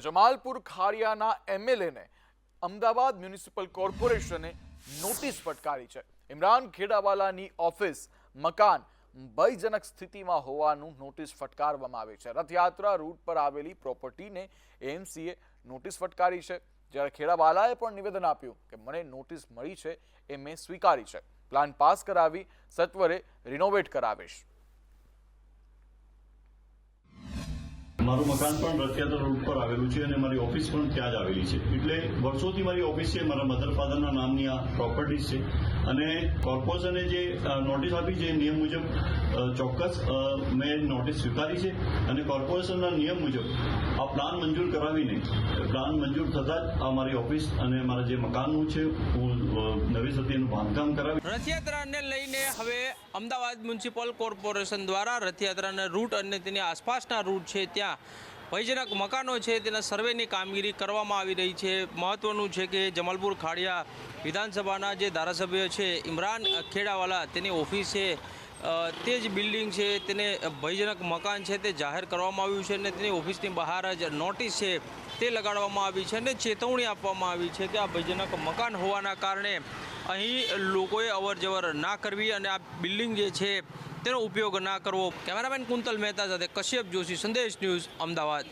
જમાલપુર ખારિયાના એમએલએને અમદાવાદ મ્યુનિસિપલ કોર્પોરેશને નોટિસ ફટકારી છે. ઇમરાન ખેડાવાલાની ઓફિસ મકાન ભયજનક સ્થિતિમાં હોવાનું નોટિસ ફટકારવામાં આવી છે. રથયાત્રા રૂટ પર આવેલી પ્રોપર્ટીને એએમસીએ નોટિસ ફટકારી છે. જ્યારે ખેડાવાલાએ પણ નિવેદન આપ્યું કે મને નોટિસ મળી છે એ મેં સ્વીકારી છે. પ્લાન પાસ કરાવી સત્વરે રિનોવેટ કરાવીશ. મારું મકાન પણ રથયાત્રા રોડ પર આવેલું છે અને મારી ઓફિસ પણ ત્યાં જ આવેલી છે. એટલે વર્ષોથી મારી ઓફિસ છે, મારા મધર ફાધરના નામની આ પ્રોપર્ટીઝ છે. અને કોર્પોરેશને જે નોટિસ આપી છે નિયમ મુજબ ચોક્કસ મેં નોટિસ સ્વીકારી છે. અને કોર્પોરેશનના નિયમ મુજબ આ પ્લાન મંજૂર કરાવીને પ્લાન મંજૂર થતાં જ આ મારી ઓફિસ અને મારા જે મકાનનું છે, હું નવી સતી એનું બાંધકામ કરાવી રથયાત્રાને લઈને હવે અમદાવાદ મ્યુનિસિપલ કોર્પોરેશન દ્વારા રથયાત્રાના રૂટ અને તેની આસપાસના રૂટ છે ત્યાં ભયજનક મકાનો છે, તેના સર્વેની કામગીરી કરવામાં આવી રહી છે. મહત્વનું છે કે જમાલપુર ખાડિયા વિધાનસભાના જે ધારાસભ્ય છે, ઇમરાન ખેડાવાલા, તેની ઓફિસ છે તે જ બિલ્ડિંગ છે, તેને ભયજનક મકાન છે તે જાહેર કરવામાં આવ્યું છે અને તેની ઓફિસની બહાર જ નોટિસ છે તે લગાડવામાં આવી છે અને ચેતવણી આપવામાં આવી છે કે આ ભયજનક મકાન હોવાના કારણે અહીં લોકોએ અવરજવર ના કરવી અને આ બિલ્ડિંગ જે છે તેનો ઉપયોગ ના કરવો. કેમેરામેન કુંતલ મહેતા સાથે કશ્યપ જોશી સંદેશ ન્યૂઝ અમદાવાદ.